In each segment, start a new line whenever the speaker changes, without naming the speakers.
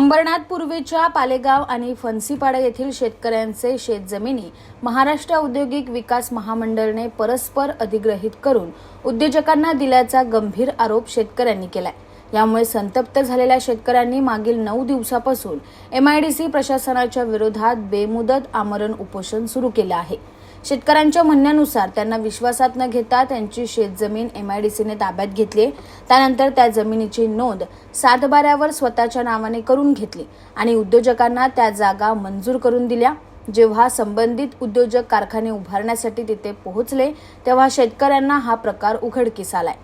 अंबरनाथ पूर्वेच्या पालेगाव आणि फणसीपाडा येथील शेतकऱ्यांचे शेतजमिनी महाराष्ट्र औद्योगिक विकास महामंडळने परस्पर अधिग्रहित करून उद्योजकांना दिल्याचा गंभीर आरोप शेतकऱ्यांनी केलाय. यामुळे संतप्त झालेल्या शेतकऱ्यांनी मागील नऊ दिवसापासून एमआयडीसी प्रशासनाच्या विरोधात बेमुदत आमरण उपोषण सुरू केलं आहे. शेतकऱ्यांच्या म्हणण्यानुसार त्यांना विश्वासात न घेता त्यांची शेतजमीन एमआयडीसीने ताब्यात घेतली. त्यानंतर त्या जमिनीची नोंद सातबाऱ्यावर स्वतःच्या नावाने करून घेतली आणि उद्योजकांना त्या जागा मंजूर करून दिल्या. जेव्हा संबंधित उद्योजक कारखाने उभारण्यासाठी तिथे पोहोचले तेव्हा शेतकऱ्यांना हा प्रकार उघडकीस आलाय.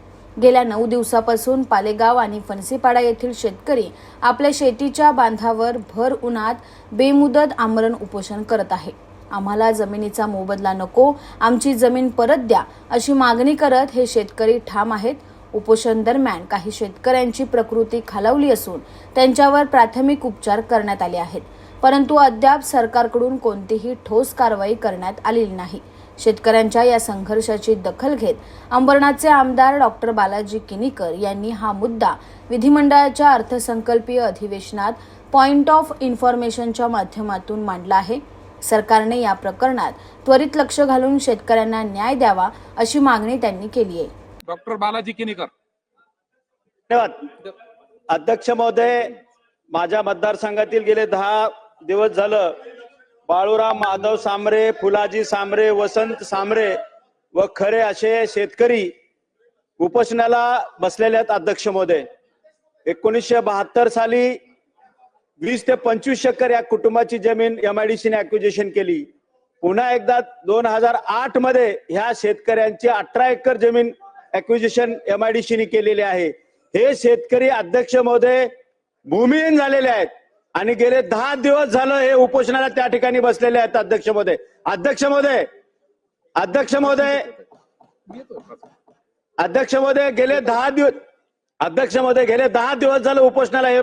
गेल्या नऊ दिवसापासून पालेगाव आणि फणसीपाडा येथील शेतकरी आपल्या शेतीच्या बांधावर भर उन्हात बेमुदत आमरण उपोषण करत आहे. आम्हाला जमिनीचा मोबदला नको आमची जमीन परत द्या अशी मागणी करत हे शेतकरी ठाम आहेत. उपोषण दरम्यान काही शेतकऱ्यांची प्रकृती खालावली असून त्यांच्यावर प्राथमिक उपचार करण्यात आले आहेत. परंतु अद्याप सरकारकडून कोणतीही ठोस कारवाई करण्यात आलेली नाही. शेतकऱ्यांच्या या संघर्षाची दखल घेत अंबरनाथचे आमदार डॉक्टर बालाजी किनीकर यांनी हा मुद्दा विधिमंडळाच्या अर्थसंकल्पीय अधिवेशनात पॉइंट ऑफ इन्फॉर्मेशनच्या माध्यमातून मांडला आहे. सरकारने या प्रकरणात त्वरित लक्ष घालून शेतकऱ्यांना न्याय द्यावा अशी मागणी त्यांनी केली आहे.
डॉक्टर बालाजी किनीकर.
धन्यवाद. अध्यक्ष महोदय माझ्या मतदारसंघातील गेले दहा दिवस झालं बाळूराम माधव सांबरे फुलाजी सांबरे वसंत सांबरे व खरे असे शेतकरी उपोषणाला बसलेले आहेत अध्यक्ष महोदय. एकोणीसशे बहात्तर साली वीस ते पंचवीस शक्कर या कुटुंबाची जमीन एमआयडीसीने अक्विजिशन केली. पुन्हा एकदा दोन हजार आठमध्ये ह्या शेतकऱ्यांची अठरा एकर जमीन अक्विजिशन एमआयडीसीने केलेली आहे. हे शेतकरी अध्यक्ष महोदय भूमिहीन झालेले आहेत आणि गेले दहा दिवस झालं हे उपोषणाला त्या ठिकाणी बसलेले आहेत अध्यक्ष महोदय. अध्यक्ष महोदय अध्यक्ष महोदय अध्यक्ष महोदय गेले दहा दिवस अध्यक्ष महोदय गेले दहा दिवस झालं उपोषणाला हे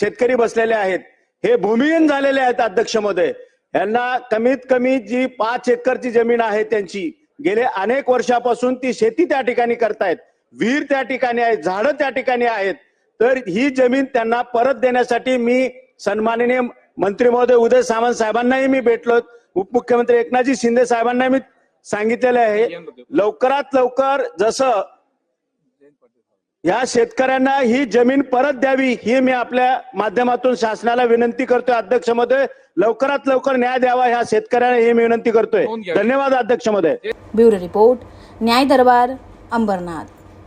शेतकरी बसलेले आहेत. हे भूमिहीन झालेले आहेत अध्यक्ष महोदय यांना कमीत कमी जी पाच एकरची जमीन आहे त्यांची गेले अनेक वर्षापासून ती शेती त्या ठिकाणी करतायत. विहीर त्या ठिकाणी आहेत झाडं त्या ठिकाणी आहेत. तर ही जमीन त्यांना परत देण्यासाठी मी सन्माननीय मंत्री महोदय उदय सामंत साहेबांनाही मी भेटलो. उपमुख्यमंत्री एकनाथजी शिंदे साहेबांना मी सांगितलेलं आहे. लवकरात लवकर जसं या शेतकऱ्यांना ही जमीन परत द्यावी ही मी आपल्या माध्यमातून शासनाला विनंती करतोय. अध्यक्ष महोदय लवकरात लवकर न्याय द्यावा ह्या शेतकऱ्यांना ही मी विनंती करतोय. धन्यवाद अध्यक्ष महोदय
ब्युरो रिपोर्ट न्याय दरबार अंबरनाथ.